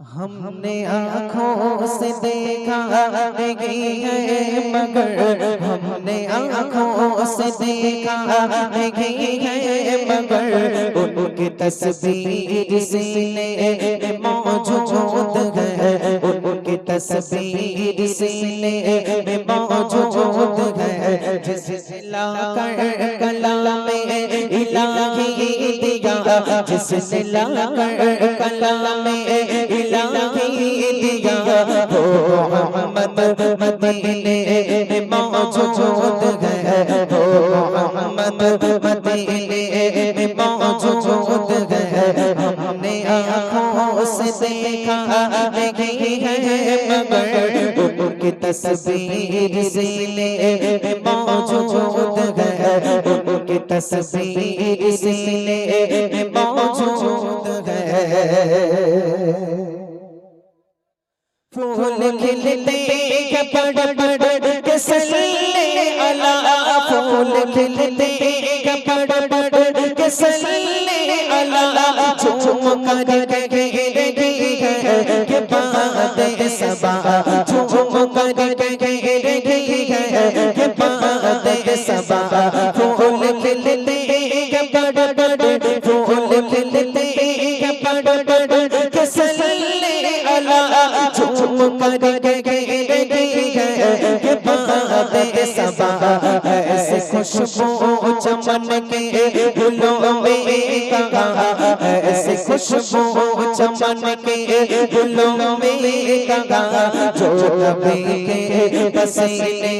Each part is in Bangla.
हमने आँखों से देखा नहीं है मगर हमने आँखों से देखा नहीं है मगर उनकी तस्वीर सीने मौजूद है उनकी तस्वीर सीने में मौजूद है जिस लाकर कला में इलाही दिया जिस लाकर कला में محمد مدینے میں موجود ہے تو محمد مدینے میں موجود ہے ہم نے آنکھوں سے دیکھا نہیں ہے مگر ان کی تصویر سینے میں موجود ہے ان کی تصویر سینے میں موجود ہے फूल खिलते के बड़ बड़ के सल्ले अला फूल खिलते के बड़ बड़ के सल्ले अला झूम कर के रही है के बात सबा झूम कर के रही है के बात सबा सबा ऐसे खुशबू चमन के गुलों में कहा ऐसे खुशबू चमन के गुलों में कहा जो नबी के पसीने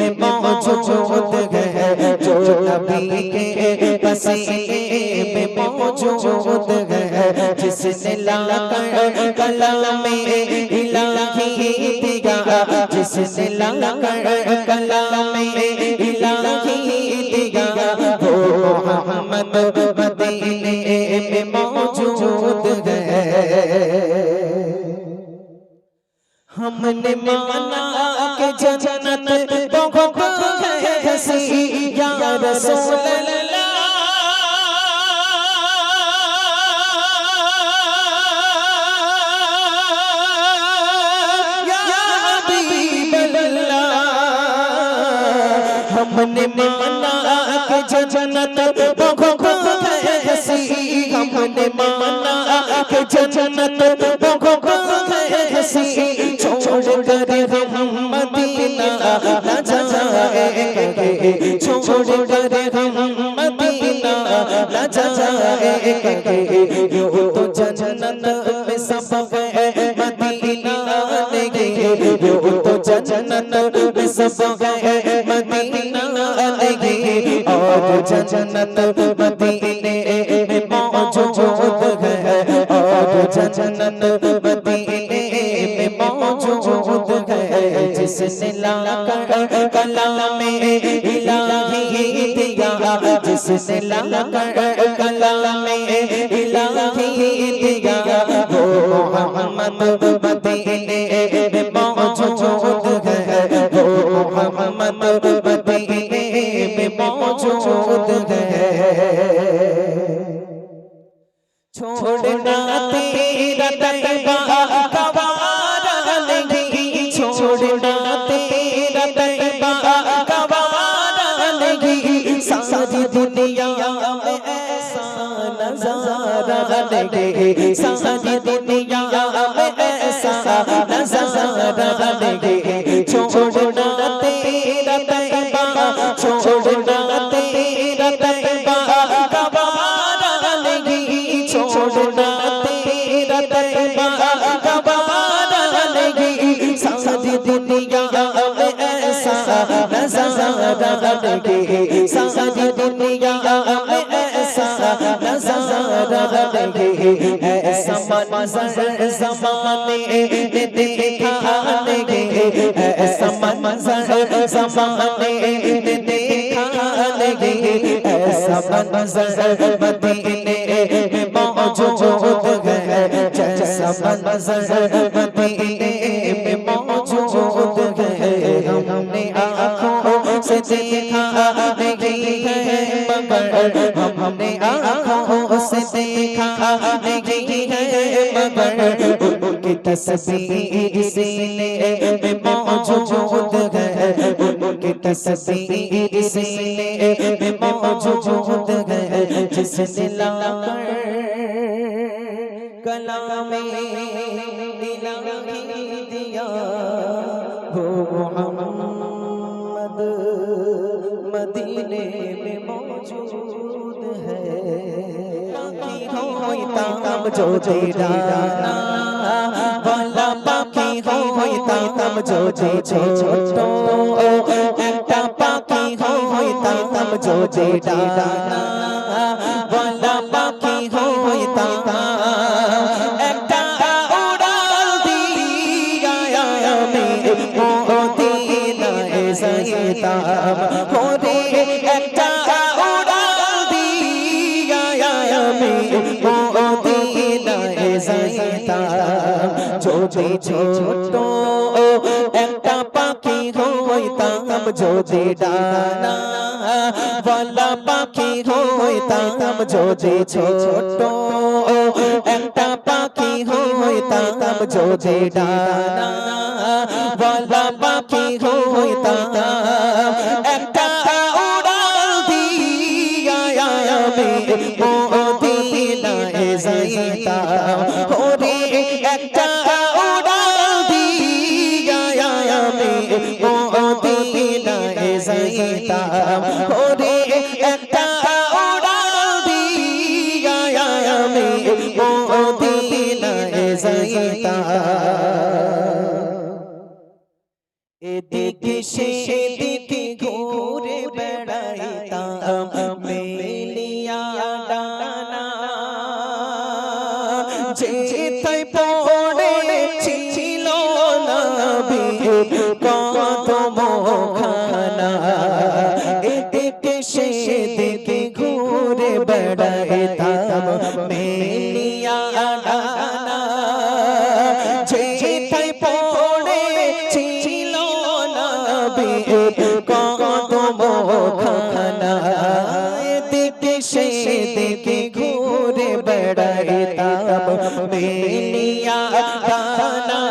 में मौजूद है जो नबी के पसीने में मौजूद है जिसने लाकर कला में इलाही दिया जिसने लाकर कला में इलाही दिया वो मोहम्मद मदीने में मौजूद है हमने माना कि जन्नत हमने माना कि जन्नत बहुत है हसी हमने माना कि जन्नत बहुत है हसी छोड़ कर हम नहीं और जन्नत मदीने में मौजूद है और जन्नत मदीने में मौजूद है जिसने लाकर कला में इलाही दिया जिसने लाकर कला में इलाही दिया वो मोहम्मद नजारा नहीं सारी दुनिया में ऐसा नजारा नहीं छोड़ना तेरा तकबा छोड़ना तेरा तकबा कवारा नहीं छोड़ना तेरा तकबा कबारा नहीं सारी दुनिया में ऐसा नजारा नहीं नहीं ऐसा मंजर जमाने ने देखा नहीं ऐसा मंजर जमाने ने देखा नहीं ऐसा मंजर मदीने में मौजूद है जैसा मंजर मदीने में मौजूद है हमने आँखों से देखा नहीं है मगर हमने आँखों से देखा नहीं है मगर उनकी तस्वीर सीने में मौजूद है उनकी तस्वीर सीने में मौजूद है जिसने लाकर कलाम इलाही दिया वो मोहम्मद मदीने में मौजूद है पाखी होई ताम जो जेडाना वाला पाखी होई ताम जो जे ছোট একটা পাখি হই তাম जो जेडाना वाला আমি মদিনায় যাইতাম। যদি ছোট একটা পাখি হইতাম, যদি ডানা বলা পাখি হইতাম, যদি ছোট একটা পাখি হইতাম, যদি ডানা বলা পাখি হইতাম। যাইতাম ওরে একটা উড়াল দিয়া আমি মদিনায় যাইতাম। এদিকে সেদিকে ঘুরে বেড়াইতাম ছিল নবী কদম নবী কদম খানা এদিকে সেদিকে ঘুরে বেড়াইতাম মেলিয়া ডানা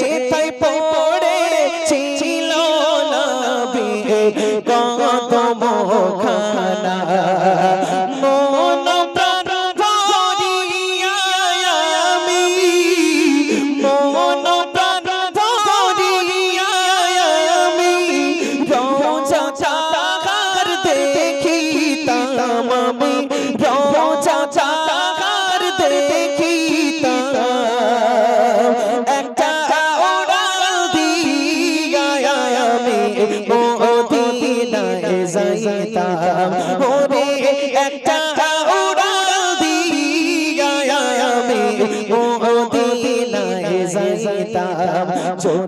যেতাই পড়ে ছিল নবী কদম খানা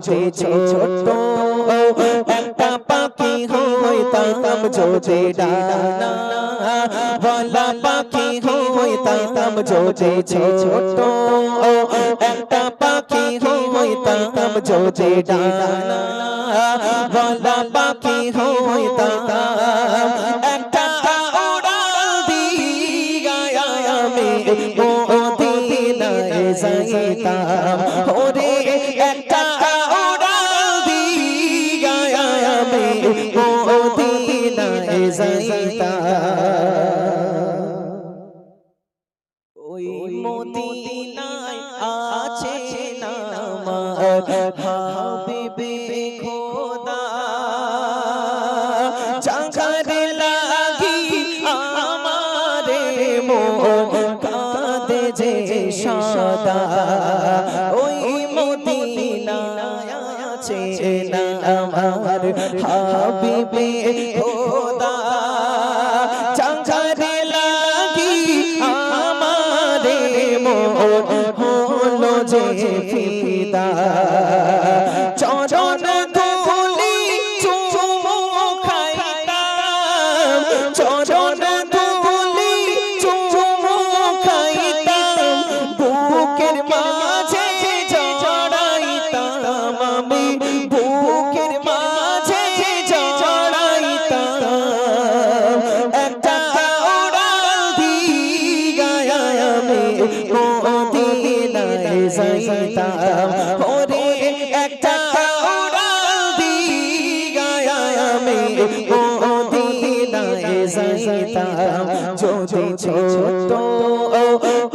ছোটে ছোট একটা পাখি হইতাম যদি ডানা। বলা পাখি হইতাম যদি ছোট একটা পাখি হইতাম যদি ডানা। বলা পাখি হইতাম একটা উড়াল দিয়া আমি হাবিবে খোদা চাকারে লাগি আমারে মন কাঁদে যে সদা ওই মদিনায় আছে নামার হাবিবে খোদা চাকারে লাগি আমারে মন ফিদা। মদিনায় যাইতাম যদি ছোট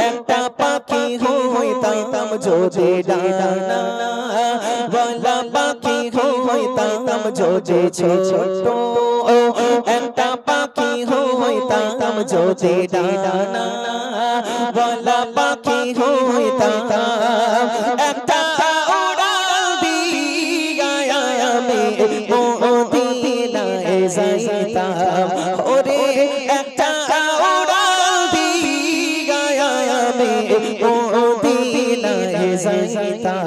একটা পাখি হইতাম যদি ডানা বলা যাইতাম